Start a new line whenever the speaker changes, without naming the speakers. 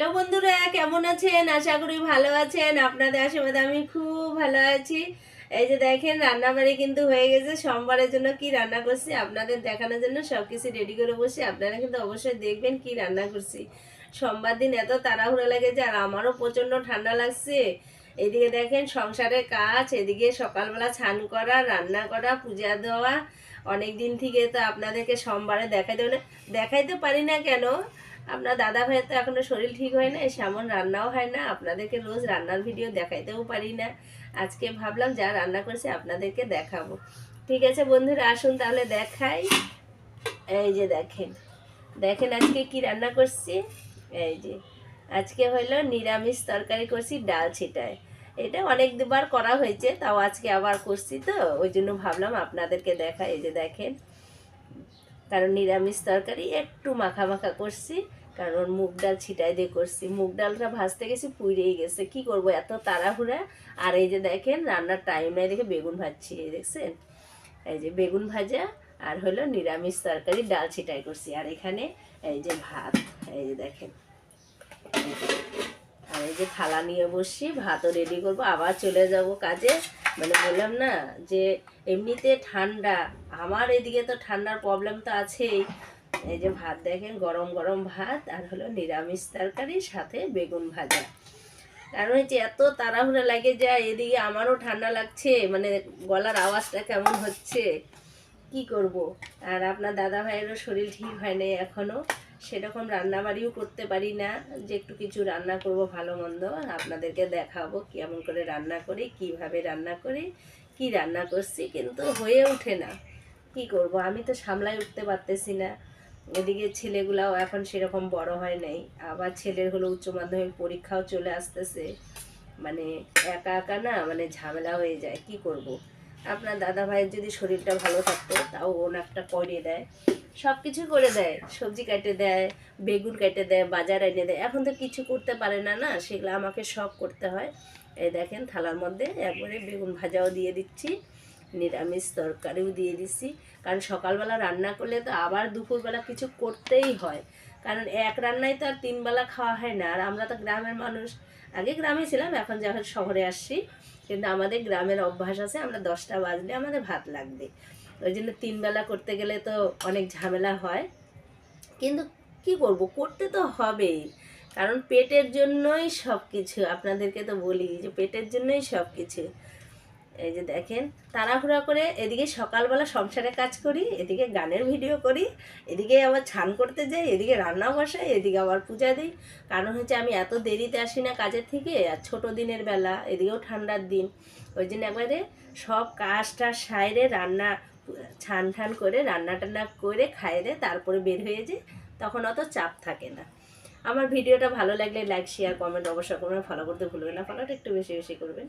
Hello বন্ধুরা, কেমন আছেন? আশা করি ভালো আছেন। আপনাদের আশীর্বাদে আমি খুব ভালো আছি। এই যে দেখেন রান্না বাড়ি কিন্তু হয়ে গেছে। সোমবারের জন্য কি রান্না করছি, আপনাদের দেখানোর জন্য সব কিছু রেডি করে বসে আপনারা কিন্তু অবশ্যই দেখবেন কি রান্না করছি। সোমবার দিন এত তাড়াহুড়ো লেগেছে আর আমারও প্রচণ্ড ঠান্ডা লাগছে। এদিকে দেখেন, সংসারের কাজ, এদিকে সকালবেলা স্নান করা, রান্না করা, পূজা দেওয়া। অনেক দিন থেকে তো আপনাদেরকে সোমবারে দেখাইতে না দেখাইতে পারি না কেন? আপনার দাদা ভাইয়ের তো এখনও শরীর ঠিক হয় না সেমন রান্নাও হয় না, আপনাদেরকে রোজ রান্নার ভিডিও দেখাইতেও পারি না। আজকে ভাবলাম যা রান্না করছি আপনাদেরকে দেখাবো। ঠিক আছে বন্ধুরা, আসুন তাহলে দেখাই। এই যে দেখেন দেখেন আজকে কি রান্না করছি? এই যে, আজকে হলো নিরামিষ তরকারি করছি ডাল ছিটায়। এটা অনেক দুবার করা হয়েছে, তাও আজকে আবার করছি তো, ওই জন্য ভাবলাম আপনাদেরকে দেখা এই যে দেখেন কারণ নিরামিষ তরকারি একটু মাখা মাখা করছি, কারণ মুগ ডাল ছিটাই দিয়ে করছি। মুগ ডালটা ভাজতে গেছি, পুড়েই গেছে। কি করব? এত তাড়াহুড়া। আর এই যে দেখেন, রান্নার টাইম নাই দেখে বেগুন ভাজছি, এই দেখছেন? এই যে বেগুন ভাজা আর হলো নিরামিষ তরকারি, ডাল ছিটাই করছি। আর এখানে এই যে ভাত, এই যে দেখেন। আর এই যে থালা নিয়ে বসছি, ভাতও রেডি করব। আবার চলে যাব কাজে। মানে বললাম না যে এমনিতে ঠান্ডা, আমার এদিকে তো ঠান্ডার প্রবলেম তো আছেই। এই যে ভাত দেখেন, গরম গরম ভাত আর হলো নিরামিষ তরকারি, সাথে বেগুন ভাজা। কারণ হচ্ছে এত তাড়াহুড়া লাগে যায় এদিকে আমারও ঠান্ডা লাগছে মানে গলার আওয়াজটা কেমন হচ্ছে? কি করব? আর আপনার দাদা ভাইয়েরও শরীর ঠিক হয় নাই এখনও সেরকম রান্নাবাড়িও করতে পারি না, যে একটু কিছু রান্না করব ভালো মন্দ আপনাদেরকে দেখাবো কেমন করে রান্না করি, কীভাবে রান্না করি, কি রান্না করছি, কিন্তু হয়ে ওঠে না। কি করব? আমি তো সামলাই উঠতে পারতেছি না। এদিকে ছেলেগুলাও এখন সেরকম বড় হয় নাই। আবার ছেলের হলো উচ্চ মাধ্যমিক পরীক্ষাও চলে আসতেছে। মানে একা একা না মানে ঝামেলা হয়ে যায়। কি করব। আপনার দাদা ভাইয়ের যদি শরীরটা ভালো থাকতো, তাও ওন একটা করে দেয়। সব কিছু করে দেয়। সবজি কেটে দেয়, বেগুন কেটে দেয়, বাজার এনে দেয়। এখন তো কিছু করতে পারে না না? সেগুলো আমাকে সব করতে হয়। এই দেখেন থালার মধ্যে একবারে বেগুন ভাজাও দিয়ে দিচ্ছি, নিরামিষ তরকারিও দিয়ে দিচ্ছি। কারণ সকালবেলা রান্না করলে তো আবার দুপুরবেলা কিছু করতেই হয়। কারণ এক রান্নায় তো আর তিনবেলা খাওয়া হয় না। আর আমরা তো গ্রামের মানুষ। আগে গ্রামে ছিলাম, এখন যখন শহরে আসছি। কিন্তু আমাদের গ্রামের অভ্যাস আছে, আমরা দশটা বাজলে আমাদের ভাত লাগবে। ওই জন্য তিনবেলা করতে গেলে তো অনেক ঝামেলা হয়। কিন্তু কি করব? করতে তো হবেই। কারণ পেটের জন্যই সব কিছু আপনাদেরকে তো বলি যে পেটের জন্যই সব কিছু এই যে দেখেন, তাড়াহুড়া করে এদিকে সকালবেলা সংসারে কাজ করি, এদিকে গানের ভিডিও করি, এদিকে আবার ছান করতে যাই, এদিকে রান্না বসাই, এদিকে আবার পূজা দিই। কারণ হচ্ছে আমি এত দেরিতে আসি না কাজের থেকে, আর ছোট দিনের বেলা, এদিকেও ঠান্ডার দিন। ওই জন্য একবারে সব কাজটা সাইরে রান্না ছান ঠান করে রান্না টান্না করে খাইয়ে দেয়, তারপরে বের হয়ে যে তখন অত চাপ থাকে না। আমার ভিডিওটা ভালো লাগলে লাইক শেয়ার কমেন্ট অবশ্যই করবেন ফলো করতে ভুলবেন না ফলোটা একটু বেশি বেশি করবেন।